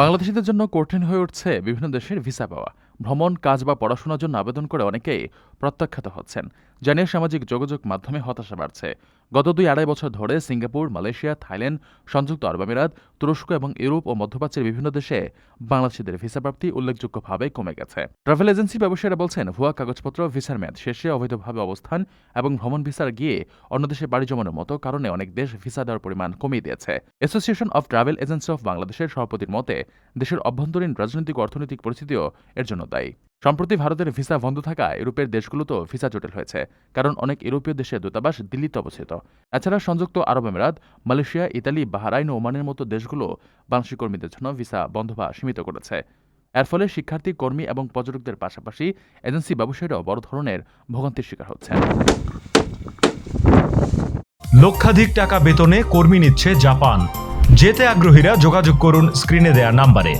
বাংলাদেশিদের জন্য কঠিন হয়ে উঠছে বিভিন্ন দেশের ভিসা পাওয়া। ভ্রমণ, কাজ বা পড়াশোনার জন্য আবেদন করে অনেকেই প্রত্যাখ্যাত হচ্ছেন। জানিয়ে সামাজিক যোগাযোগ মাধ্যমে হতাশা বাড়ছে। গত দুই আড়াই বছর ধরে সিঙ্গাপুর, মালয়েশিয়া, থাইল্যান্ড, সংযুক্ত আরব আমিরাত, তুরস্ক এবং ইউরোপ ও মধ্যপ্রাচ্যের বিভিন্ন দেশে বাংলাদেশিদের ভিসা প্রাপ্তি উল্লেখযোগ্যভাবে কমে গেছে। ট্রাভেল এজেন্সি ব্যবসায়ীরা বলছেন, ভুয়া কাগজপত্র, ভিসার মেয়াদ শেষে অবৈধভাবে অবস্থান এবং ভ্রমণ ভিসার গিয়ে অন্য দেশে বাড়ি জমানোর মতো কারণে অনেক দেশ ভিসা দেওয়ার পরিমাণ কমিয়ে দিয়েছে। Association of travel agency of বাংলাদেশের সভাপতির মতে, দেশের অভ্যন্তরীণ রাজনৈতিক অর্থনৈতিক পরিস্থিতিও এর জন্য দায়ী। সম্প্রতি ভারতের ভিসা বন্ধ থাকায় ইউরোপের দেশগুলোতেও ভিসা জটিল হয়েছে, কারণ অনেক ইউরোপীয় দেশের দূতাবাস দিল্লিতে অবস্থিত। এছাড়া সংযুক্ত আরব আমিরাত, মালয়েশিয়া, ইতালি, বাহরাইন ও ওমানের মতো দেশগুলো বাংলাদেশি কর্মীদের জন্য ভিসা বন্ধ বা সীমিত করেছে। এর ফলে শিক্ষার্থী, কর্মী এবং পর্যটকদের পাশাপাশি এজেন্সি ব্যবসায়ীরাও বড় ধরনের ভোগান্তির শিকার হচ্ছেন। লক্ষাধিক টাকা বেতনে কর্মী নিচ্ছে জাপান। যেতে আগ্রহীরা যোগাযোগ করুন স্ক্রিনে দেয়া নাম্বারে।